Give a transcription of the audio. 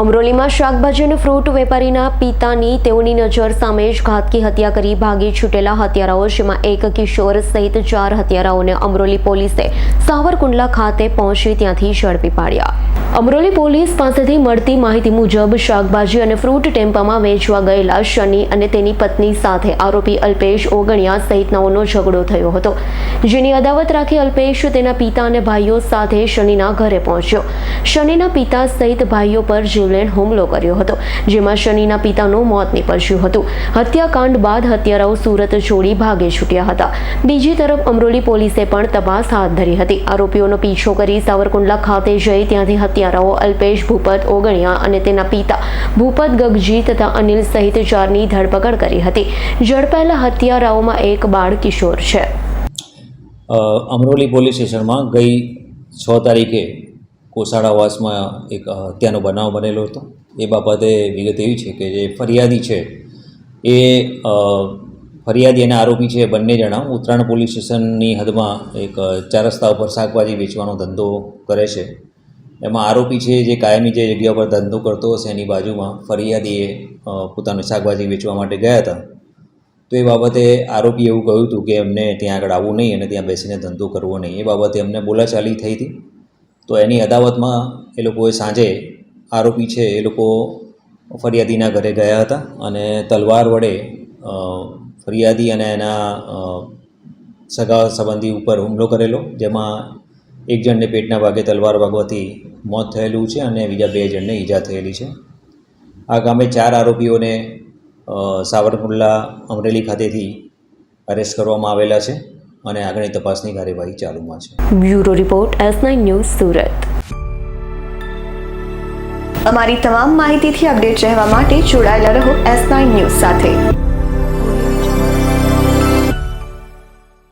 અમરોલીમાં શાકભાજી અને ફ્રૂટ વેપારીના પિતાની તેઓની નજર સામે જ ઘાતકી હત્યા કરી ભાગી છૂટેલા હત્યારાઓ, જેમાં એક કિશોર સહિત ચાર હત્યારાઓને અમરોલી પોલીસે સાવરકુંડલા ખાતે પહોંચી ત્યાંથી ઝડપી પાડ્યા. અમરોલી પોલીસ પાસેથી મળતી માહિતી મુજબ શાકભાજી અને ફ્રૂટ ટેમ્પામાં વેચવા ગયેલા શનિ અને તેની પત્ની સાથે આરોપી અલ્પેશ ઓગણિયા સહિતનાઓનો ઝઘડો થયો હતો, જેની અદાવત રાખી અલ્પેશ તેના પિતા અને ભાઈઓ સાથે શનિના ઘરે પહોંચ્યો. શનિના પિતા સહિત ભાઈઓ પર જીવલેણ હુમલો કર્યો હતો, જેમાં શનિના પિતાનું મોત નીપજ્યું હતું. હત્યાકાંડ બાદ હત્યારાઓ સુરત છોડી ભાગે છૂટ્યા હતા. બીજી તરફ અમરોલી પોલીસે પણ તપાસ હાથ ધરી હતી. આરોપીઓનો પીછો કરી સાવરકુંડલા ખાતે જઈ ત્યાંથી હત્યારાઓ અલ્પેશ ભૂપત ઓગણિયા અને તેના પિતા ભૂપત ગગજી તથા અનિલ સહિત ચારની ધરપકડ કરી હતી. ઝડપાયેલા હત્યારાઓમાં એક બાળ કિશોર છે. અમરોલી પોલીસ સ્ટેશનમાં ગઈ છ તારીખે કોસાડાવાસમાં એક હત્યાનો બનાવ બનેલો હતો. એ બાબતે વિગત એવી છે કે જે ફરિયાદી છે એ ફરિયાદી અને આરોપી છે બંને જણા ઉત્તરાયણ પોલીસ સ્ટેશનની હદમાં એક ચાર રસ્તા ઉપર શાકભાજી વેચવાનો ધંધો કરે છે. એમાં આરોપી છે જે કાયમી જે જગ્યા પર ધંધો કરતો હશે એની બાજુમાં ફરિયાદીએ પોતાનું શાકભાજી વેચવા માટે ગયા હતા. તો એ બાબતે આરોપીએ એવું કહ્યું હતું કે એમને ત્યાં આગળ આવવું નહીં અને ત્યાં બેસીને ધંધો કરવો નહીં. એ બાબતે એમને બોલાચાલી થઈ હતી. તો એની અદાવતમાં એ લોકોએ સાંજે આરોપી છે એ લોકો ફરિયાદીના ઘરે ગયા હતા અને તલવાર વડે ફરિયાદી અને એના સગા સંબંધી ઉપર હુમલો કરેલો, જેમાં એક જણને પેટના ભાગે તલવાર વાગવાથી મોત થયેલું છે અને બીજા બે જણને ઈજા થયેલી છે. આ ગામે ચાર આરોપીઓને સાવરકુંડલા અમરેલી ખાતેથી અરેસ્ટ કરવામાં આવેલા છે. અને આગળની તપાસની કાર્યવાહી ચાલુમાં છે. Bureau report S nine news Surat. અમારી તમામ માહિતીથી અપડેટ રહેવા માટે જોડાયેલા રહો એસ નાઇન ન્યૂઝ સાથે.